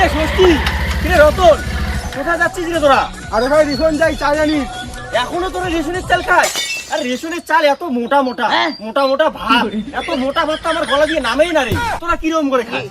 কিরে ষষ্ঠী কিরে রতন কোথায় যাচ্ছিস রে তোরা? আরে ভাই রিফন যাই চা জানি এখনও তোরা রেশনের চাল খাস? আর রেশনের চাল এত মোটা মোটা মোটা মোটা ভাত এত মোটা ভাত আমার গলা দিয়ে নামেই না রে। তোরা কিরম করে খাস?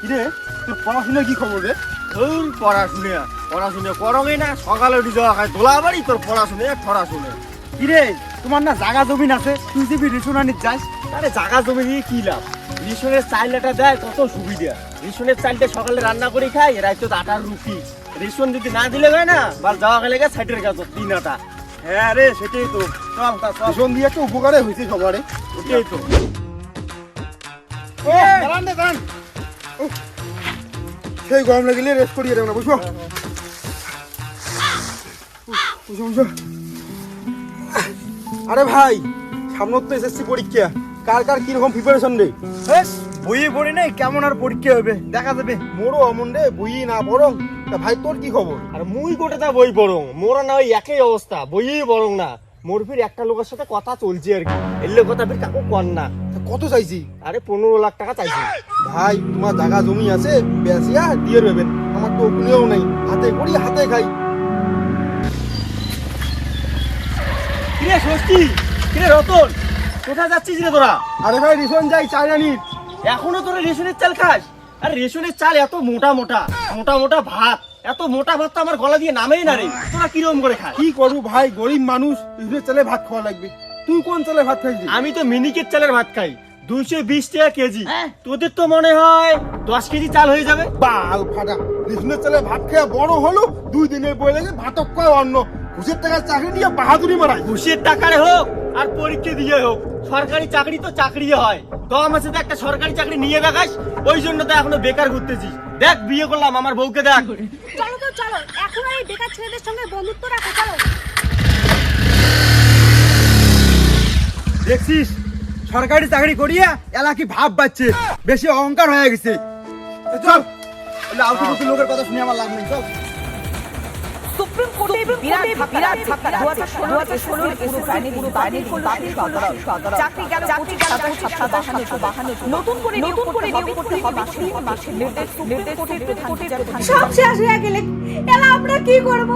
কিরে তোর পড়াশোনা কি খবর রে? তোর পড়াশুনে পড়াশুনে করবে না সকালে উঠে যাওয়া খায় দোলা বাড়ি তোর পড়াশুনে পড়াশুনে। কিরে তোমার না জায়গা জমিন আছে তুই যদি রেশন আনিস যাস? আরে জাগা জমি দিয়ে কি লাভ? রেশনের চালটা দেয় কত সুবিধা। রেশনের চাইলটা সকালে রান্না করে খাই রাইতো আটার রুটি। রেশন যদি না দিলে হয় না বা যাওয়া গেলে গা সাইডের গাছ তিন আটা। হ্যাঁ রে সেটাই তো। চল তা রেশন দিয়ে একটা উপকারে হয়েছে সবারে ওটাই তো। সেই গরম লাগলে রেস্ট করিয়ে দেবো না বুঝব বুঝো বুঝো আরে ভাই সামনে তো এসএসসি পরীক্ষা। কার কার কীরকম প্রিপারেশন রে? বইয়ে পড়ি নাই কেমন আর পরীক্ষা হবে? দেখা যাবে। মোরও অমন রে বই না পড়ং। তা ভাই তোর কি খবর? আর মুই গোটাটা বই পড়ং মোরা না ওই একই অবস্থা বইই বরং না। মোর ফির একটা লোকের সাথে কথা চলছে আর কি। এলে কথা ফির কাকু কর না। কত চাইছি? আরে পনেরো লাখ টাকা চাইছি। ভাই তোমার জায়গা জমি আছে বেসিয়া দিয়ে দেবেন আমার তো ওখানেও নাই। হাতে করি হাতে খাই। কিরে ষষ্ঠী? কিরে রতন? কোথায় যাচ্ছিস রে তোরা? আরে ভাই রেশন যাই চা জানি এখনও তোরা রেশনের চাল খাস? আর রেশনের চাল এত মোটা মোটা মোটা মোটা ভাত এত মোটা ভাত তো আমার গলা দিয়ে নামেই না রে। তোরা কীরকম করে খাস? কি করব ভাই গরিব মানুষ রেশনের চালে ভাত খাওয়া লাগবে। তুই কোন চালে ভাত খাইছিস আমি তো মিনিকেট চালের ভাত খাই দুইশো বিশ টাকা কেজি। তোদের তো মনে হয় দশ কেজি চাল হয়ে যাবে? বাল ফাটা রিসনের চালে ভাত খেয়ে বড় হলো দুই দিনের বই লাগে ভাতক কয় অন্য। ঘুষের টাকার চাকরি নিয়ে বাহাদুরি মারাই। ঘুষের টাকারে হোক আর পরীক্ষা দিয়ে হোক। সরকারি চাকরি তো চাকরি হয়। তো আমার সাথে একটা সরকারি চাকরি নিয়ে দেখাস ওই জন্য তো এখনও বেকার ঘুরতেছিস। দেখ বিয়ে করলাম আমার বউকে দেখ। চলো তো চলো। এখন আর এই বেকার ছেলেদের সঙ্গে বন্ধুত্ব রাখো চলো। দেখছিস? সরকারি চাকরি করিয়া এলা কি ভাব পাচ্ছে বেশি অহংকার হয়ে গেছে। চল। লোকের কথা শুনে আমার লাভ নেই চল। সুপ্রিম কোর্টে বিরাট বিরাট ধাক্কা দু হাজার ষোলো থেকে ষোলোর পুরো বাতিল করল বাতিল চাকরি গেল চাকরি গেল ছাত্র বাহান্ন বাহান্ন নতুন করে নতুন করে নিয়োগ করতে হবে তিন মাসের নির্দেশ নির্দেশ কোর্টের প্রধান সব শেষ হয়ে গেলে এলা আমরা কি করব?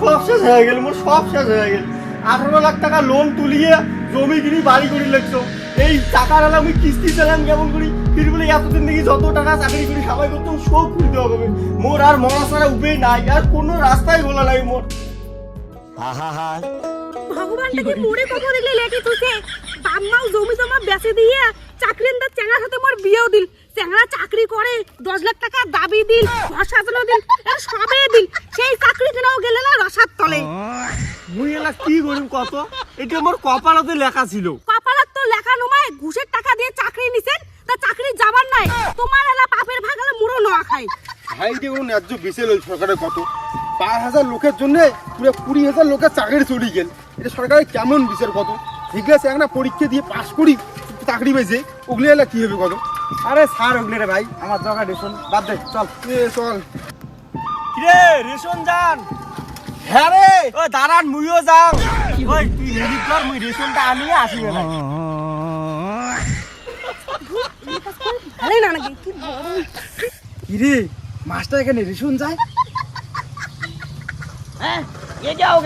সব শেষ হয়ে গেল মোর সব শেষ হয়ে গেল। আঠারো লাখ টাকা লোন তুলিয়ে জমি কিনি বাড়ি করি লাগছো। এই টাকার আলা আমি কিস্তি চালাম কেমন করি? ফির বলে এতদিন দেখি যত টাকা চাকরি করি সবাই করতাম সব খুলতে হবে মোর আর মরা ছাড়া উপায় নাই আর কোনো রাস্তায় বলা নাই মোর। ভগবানটাকে মোড়ে কখন দেখলে লেটি তুসে বাম্মাও জমি জমা বেচে দিয়ে চাকরিন্দার চ্যাংড়ার সাথে মোর বিয়েও দিল। চ্যাংড়া চাকরি করে দশ লাখ টাকা দাবি দিল ঘর সাজানো দিল এর সবে দিল। সেই চাকরি কেনাও গেলে না রসার তলে। মুই এলা কি করিম কত? এটা মোর কপালতে লেখা ছিল। কপালাত তো লেখা নমায় ঘুষের টাকা দিয়ে চাকরি নিছেন চাকরি যাবার নাই তোমার এলা পাপের ভাগালে মুড়ো নোয়া খাই ভাই দিয়ে কোনো ন্যায্য ওই সরকারের কত? পাঁচ হাজার লোকের জন্য পুরো কুড়ি হাজার লোকের চাকরি চলে গেল। এটা সরকারের কেমন বিচার কত? ঠিক আছে একটা পরীক্ষা দিয়ে পাস করি চাকরি পেয়েছে ওগুলি এলা কি হবে কত? আরে স্যার ওগুলি রে ভাই আমার জায়গা রেশন বাদ দে চল। এ চল। কিরে রেশন যান হ্যাঁ রে ও দাঁড়ান মুইও যাও। ওই তুই রেডি কর মুই রেশনটা আনিয়ে আসি না আরে না নাকি কি কিরে মাস্টার এখানে রেশন যায়?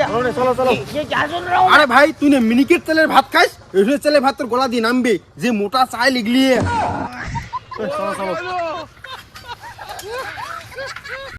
চলো রে, চলো চলো। আরে ভাই তুই না মিনিকেট তেলের ভাত খাইস? রেশনের তেলের ভাত তোর গলা দিয়ে নামবে। যে মোটা চাই লিগলিয়ে চলো চলো।